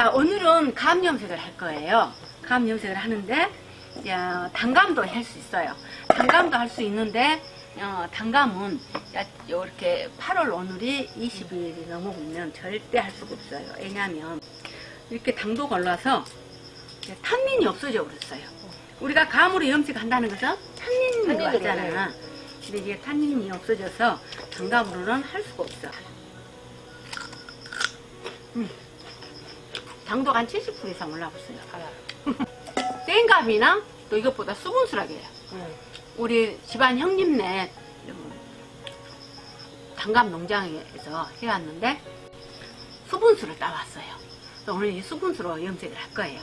자, 오늘은 감 염색을 할 거예요. 감 염색을 하는데, 이제 단감도 할 수 있어요. 단감도 할 수 있는데, 어, 단감은 야- 이렇게 8월 오늘이 20일이 넘어오면 절대 할 수가 없어요. 왜냐하면 이렇게 당도 걸러서 탄닌이 없어져 버렸어요. 우리가 감으로 염색한다는 것은 탄닌으로 하잖아. 근데 이게 탄닌이 없어져서 단감으로는 할 수가 없어. 음. 당도가 한 70% 이상. 알아. 땡감이나 또 이것보다 수분수라게 해요. 응. 우리 집안 형님네 단감 농장에서 해왔는데 수분수를 따왔어요. 그래서 오늘 이 수분수로 염색을 할 거예요.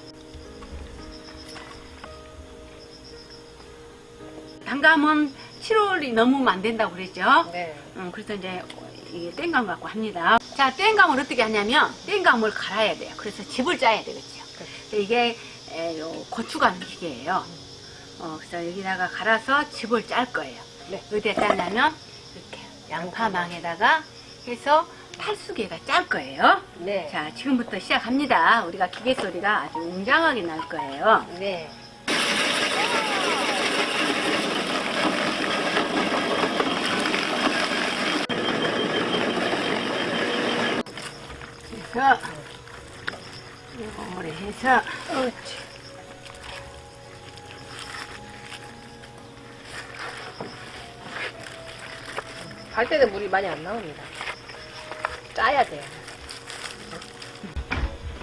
단감은 7월이 넘으면 안 된다고 그랬죠? 네. 음, 그래서 이제 이게 땡감 갖고 합니다. 자, 땡감을 어떻게 하냐면 땡감을 갈아야 돼요. 그래서 집을 짜야 되겠죠. 그래서 이게 에, 요 고추가는 기계예요. 어, 그래서 여기다가 갈아서 집을 짤 거예요. 네. 어디에 짜냐면 이렇게 양파망에다가 해서 탈수기에다 짤 거예요. 네. 자, 지금부터 시작합니다. 우리가 기계 소리가 아주 웅장하게 날 거예요. 네. 그래서 요거를 해서 갈 때는 물이 많이 안 나옵니다. 짜야 돼요.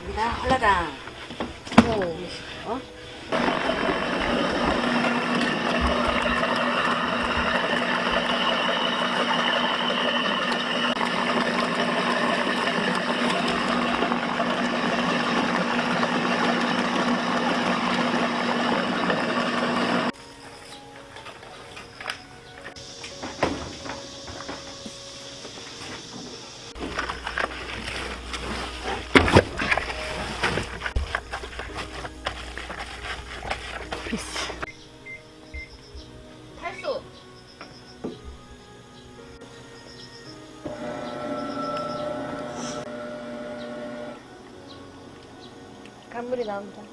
여기다 홀라당 오. 어? 탈수. 간물이 나옵니다.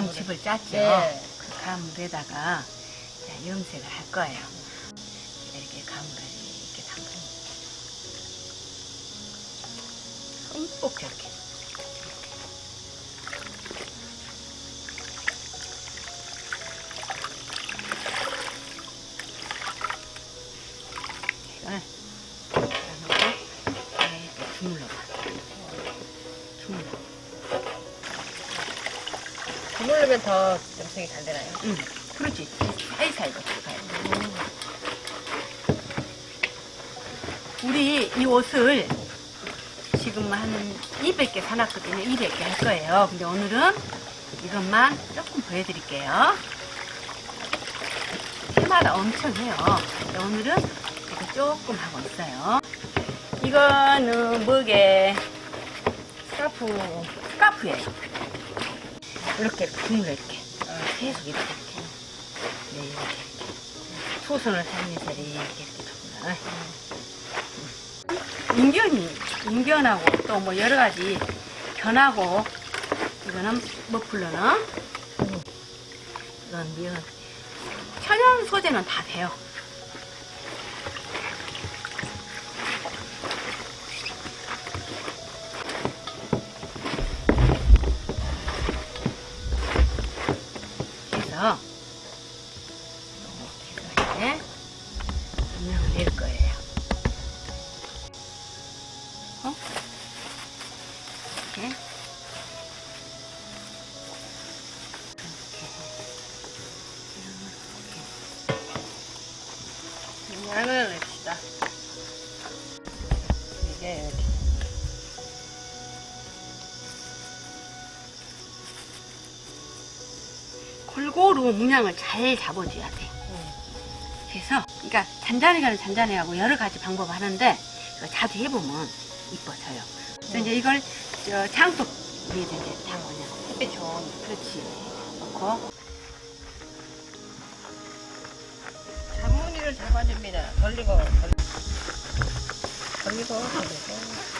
감집을 짰죠? 네. 그 감물에다가 자, 염색을 할 거예요. 이렇게 감을 이렇게 담근 흠뻑 이렇게. 주물르면 더 염색이 잘 되나요? 응, 그렇지. 사이사이로 들어가야 돼. 우리 이 옷을 지금 한 200개 사놨거든요. 200개 할 거예요. 근데 오늘은 이것만 조금 보여드릴게요. 해마다 엄청 해요. 근데 오늘은 조금 하고 있어요. 이거는 뭐게? 스카프. 스카프예요. 이렇게 주물러 이렇게. 계속 이렇게 이렇게. 네, 이렇게 이렇게. 두 손을 사용해서 이렇게 이렇게 주물러. 인견이, 인견하고 또 뭐 여러 가지 견하고 이거는 머플러는 이건 미연 천연 소재는 다 돼요. 양을 냅시다. 이게 이렇게. 골고루 문양을 잘 잡아줘야 돼. 응. 그래서 그러니까 잔잔하게는 잔잔해하고 여러 가지 방법을 하는데 이거 자주 해보면 이뻐져요. 그래서 이제 이걸 저 장독 위에다 이제 다 그냥 햇빛 좋은. 그렇지 넣고 걸리고, 걸리고. 걸리고, 걸리고.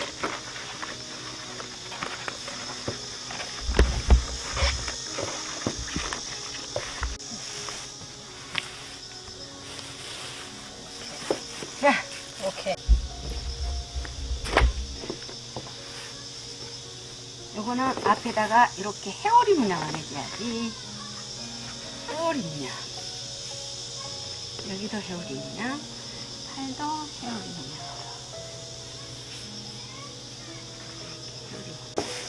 자 오케이. 요거는 앞에다가 이렇게 헤어리 문양을 해줘야지 헤어리 문양 여기도 문양 팔도 문양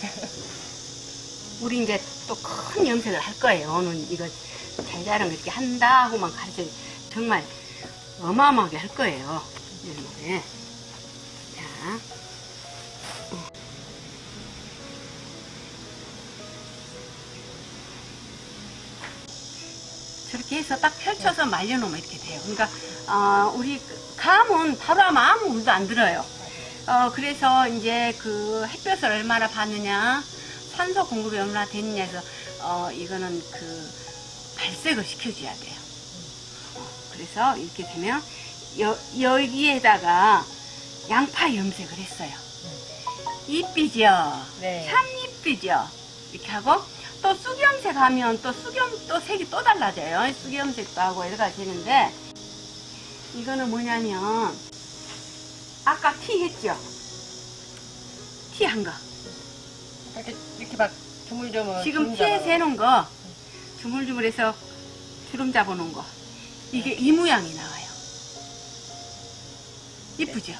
우리 이제 또 큰 염색을 할 거예요. 오늘 이거 잘 자랑 이렇게 한다 하고만 가르쳐. 정말 어마어마하게 할 거예요. 이번에 자 저렇게 해서 딱 펼쳐서 말려놓으면 이렇게 돼요. 그러니까 어, 우리 감은 바로 하면 아무 물도 안 들어요. 어, 그래서 이제 그 햇볕을 얼마나 받느냐, 산소 공급이 얼마나 됐느냐 해서 어, 이거는 그 발색을 시켜줘야 돼요. 어, 그래서 이렇게 되면 여, 여기에다가 양파 염색을 했어요. 이쁘죠? 네. 참 이쁘죠? 이렇게 하고 또 쑥염색 하면 또 쑥염 또 색이 또 달라져요. 쑥염색도 하고 가지 되는데 이거는 뭐냐면 아까 티 했죠? 티 한 거. 이렇게, 이렇게 막 조물조물. 지금. 티에 세놓은 거 주물주물해서 주름 잡아놓은 거 이게 이 모양이 나와요. 이쁘죠?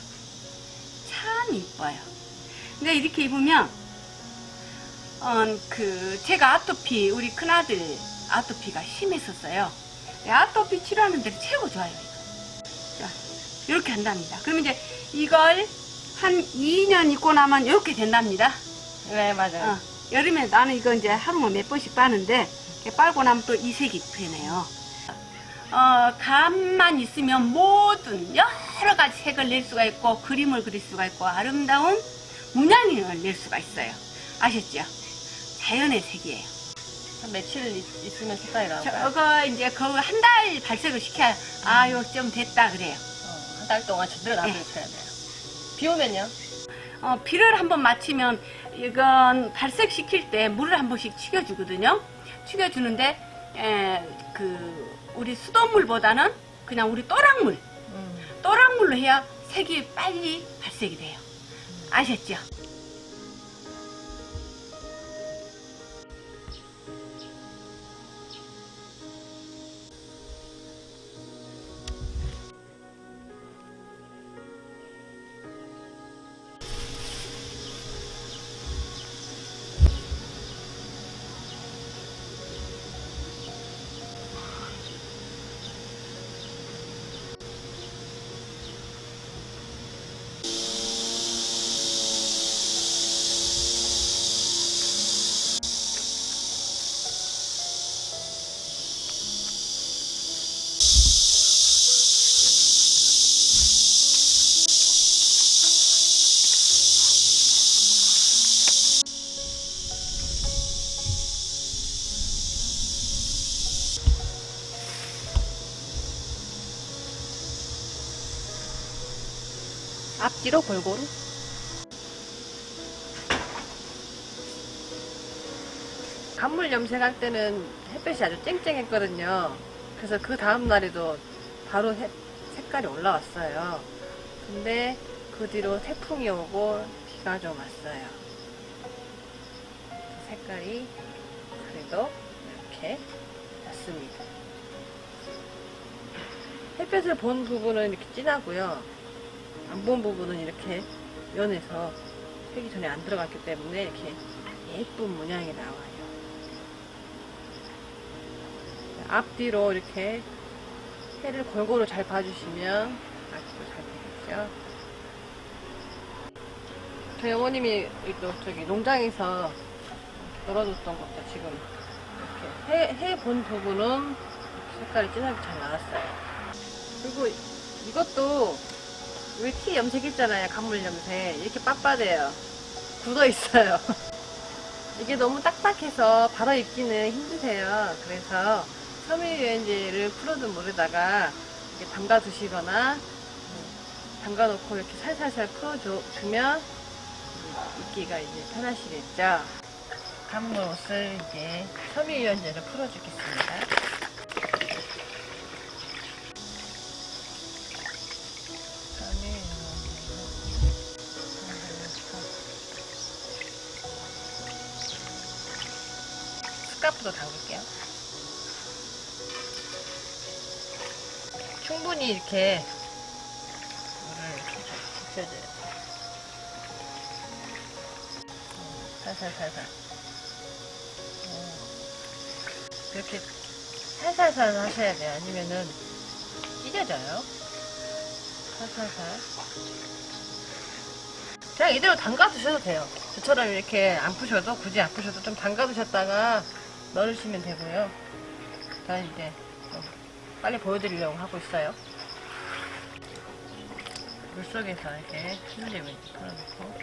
참 이뻐요. 근데 이렇게 입으면 어, 그 제가 아토피 우리 큰아들 아토피가 심했었어요. 아토피 치료하는 데 최고 좋아요. 이거. 자, 이렇게 한답니다. 그러면 이제 이걸 한 2년 입고 나면 이렇게 된답니다. 네, 맞아요. 어, 여름에 나는 이거 이제 하루에 몇 번씩 빠는데 빨고 나면 또 이 색이 변해요. 어, 감만 있으면 모든 여러 가지 색을 낼 수가 있고 그림을 그릴 수가 있고 아름다운 문양을 낼 수가 있어요. 아셨죠? 자연의 색이에요. 한 며칠 있, 있으면 색깔이 나올까요? 저거 이제 그거 한달 발색을 시켜야 아, 요 좀 됐다 그래요. 어, 한달 동안 제대로 놔두셔야 돼요. 비 오면요? 어, 비를 한 번 맞추면 이건 발색시킬 때 물을 한 번씩 축여주거든요. 축여주는데 에, 그 우리 수돗물보다는 그냥 우리 또랑물, 음. 또랑물로 해야 색이 빨리 발색이 돼요. 아셨죠? 앞뒤로 골고루. 간물 염색할 때는 햇볕이 아주 쨍쨍했거든요. 그래서 그 다음 날에도 바로 해- 색깔이 올라왔어요. 근데 그 뒤로 태풍이 오고 비가 좀 왔어요. 색깔이 그래도 이렇게 났습니다. 햇볕을 본 부분은 이렇게 진하고요. 안 본 부분은 이렇게 연해서 색이 전혀 안 들어갔기 때문에 이렇게 예쁜 문양이 나와요. 앞뒤로 이렇게 해를 골고루 잘 봐주시면 아주 잘 되겠죠. 저희 어머님이 또 저기 농장에서 놀아줬던 것도 지금 이렇게 해, 해본 부분은 색깔이 진하게 잘 나왔어요. 그리고 이것도 우리 티 염색 있잖아요. 간물 염색. 이렇게 빳빳해요. 굳어 있어요. 이게 너무 딱딱해서 바로 입기는 힘드세요. 그래서 섬유유연제를 풀어도 모르다가 이렇게 담가 두시거나 담가 놓고 이렇게 살살살 풀어주면 입기가 이제 편하시겠죠. 간물 옷을 이제 섬유유연제로 풀어주겠습니다. 스카프도 담글게요. 충분히 이렇게 물을 이렇게 붙여줘요. 살살살살. 어. 이렇게 살살살 하셔야 돼요. 아니면은 찢어져요. 살살살. 그냥 이대로 담가 두셔도 돼요. 저처럼 이렇게 안 푸셔도 굳이 안 푸셔도 좀 담가 두셨다가 넣으시면 되고요. 저는 이제 좀 빨리 보여드리려고 하고 있어요. 물 속에서 이렇게 힘들면 풀어놓고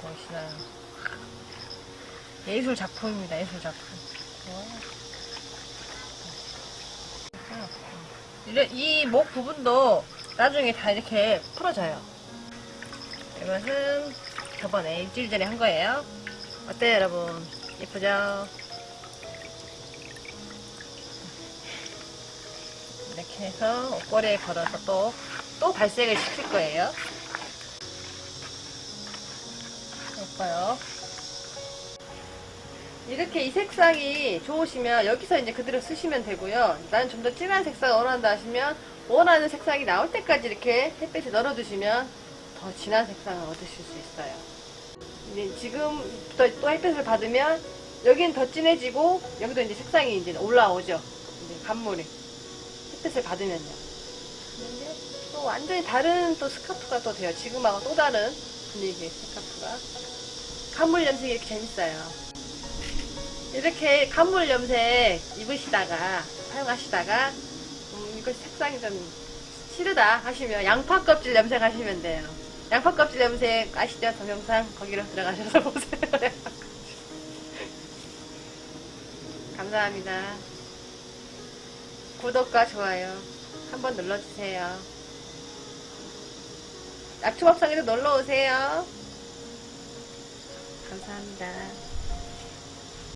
보시나요? 예술 작품입니다. 예술 작품. 이 목 부분도 나중에 다 이렇게 풀어져요. 이것은 저번에 일주일 전에 한 거예요. 어때요, 여러분? 예쁘죠? 이렇게 해서 옷걸이에 걸어서 또, 또 발색을 시킬 거예요. 예뻐요. 이렇게 이 색상이 좋으시면 여기서 이제 그대로 쓰시면 되고요. 나는 좀 더 진한 색상을 원한다 하시면 원하는 색상이 나올 때까지 이렇게 햇빛에 널어두시면 더 진한 색상을 얻으실 수 있어요. 이제 지금부터 또 햇빛을 받으면 여기는 더 진해지고 여기도 이제 색상이 이제 올라오죠. 이제 간물이 햇빛을 받으면요. 근데 또 완전히 다른 또 스카프가 또 돼요. 지금하고 또 다른 분위기의 스카프가. 간물 염색이 이렇게 재밌어요. 이렇게 간물 염색 입으시다가 사용하시다가 음, 이거 색상이 좀 싫으다 하시면 양파 껍질 염색 하시면 돼요. 양파 껍질 염색 아시죠? 동영상 거기로 들어가셔서 보세요. 감사합니다. 구독과 좋아요 한번 눌러주세요. 약초밥상에도 놀러 오세요. 감사합니다.